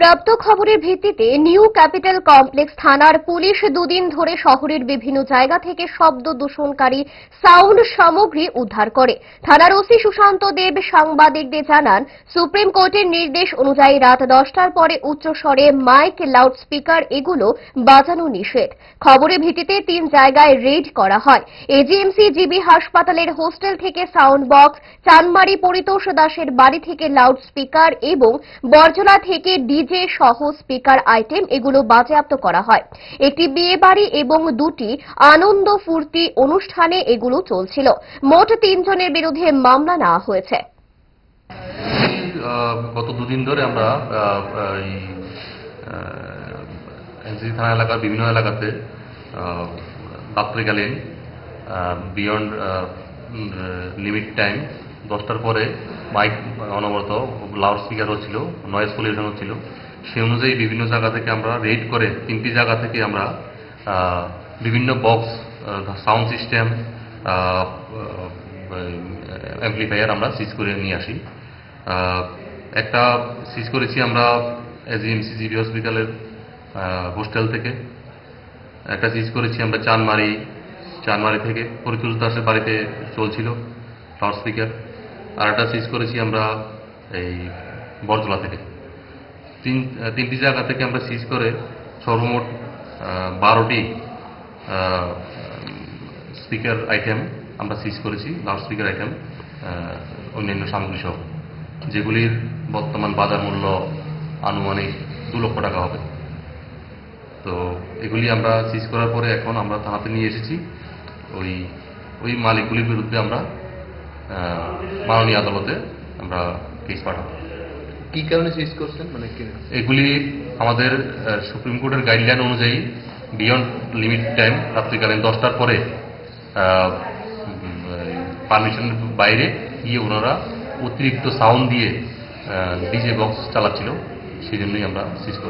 প্রাপ্ত খবরের ভিত্তিতে নিউ ক্যাপিটাল কমপ্লেক্স থানার পুলিশ দুদিন ধরে শহরের বিভিন্ন জায়গা থেকে শব্দ দূষণকারী সাউন্ড সামগ্রী উদ্ধার করে। থানার ওসি সুশান্ত দেব সাংবাদিকদের জানান, সুপ্রিম কোর্টের নির্দেশ অনুযায়ী রাত দশটার পরে উচ্চস্বরে মাইক, লাউডস্পিকার এগুলো বাজানো নিষেধ। খবরের ভিত্তিতে তিন জায়গায় রেড করা হয়। এজিএমসি জিবি হাসপাতালের হোস্টেল থেকে সাউন্ড বক্স, চানমারি পরিতোষ দাসের বাড়ি থেকে লাউডস্পিকার এবং বরজলা থেকে ডিজে সহ স্পিকার আইটেম এগুলো বাজেয়াপ্ত করা হয়। একটি বিয়ে বাড়ি এবং দুটি আনন্দ ফুর্তি অনুষ্ঠানে এগুলো চলছিল। মোট তিনজনের বিরুদ্ধে মামলা নেওয়া হয়েছে। গত দুদিন ধরে আমরা থানা এলাকার বিভিন্ন এলাকাতে রাত্রিকালীন বিয়ন্ড লিমিট টাইম দশটার পরে মাইক অনবরত লাউড স্পিকার হচ্ছিল নয়েজ পলিউশন হচ্ছিল সেই অনুযায়ী বিভিন্ন জায়গা থেকে আমরা রেড করে, তিনটি জায়গা থেকে আমরা বিভিন্ন বক্স সাউন্ড সিস্টেম অ্যাম্পলিফায়ার আমরা সিজ করে নিয়ে আসি। একটা সিজ করেছি আমরা এজিএমসি জিবি হসপিটালের হোস্টেল থেকে। একটা সিজ করেছি আমরা চানমারি চানমারি থেকে। পরিতুল দাসের বাড়িতে চলছিল লাউড স্পিকার আর একটা সিজ করেছি আমরা এই বরজলা থেকে। তিন তিনটি জায়গা থেকে আমরা সিজ করে সর্বমোট বারোটি স্পিকার আইটেম আমরা সিজ করেছি লাউড স্পিকার আইটেম অন্যান্য সামগ্রী সহ, যেগুলির বর্তমান বাজার মূল্য আনুমানিক দু লক্ষ টাকা হবে। তো এগুলি আমরা সিজ করার পরে এখন আমরা থানাতে নিয়ে এসেছি। ওই ওই মালিকগুলির বিরুদ্ধে আমরা মাননীয় আদালতে আমরা কেস পাঠাবো। কি কারণে সিজ করছেন? মানে এগুলি আমাদের সুপ্রিম কোর্টের গাইডলাইন অনুযায়ী বিয়ন্ড লিমিট টাইম রাত্রিকালীন দশটার পরে পারমিশনের বাইরে গিয়ে ওনারা অতিরিক্ত সাউন্ড দিয়ে ডিজে বক্স চালাচ্ছিল। সেই জন্যই আমরা সিজ করি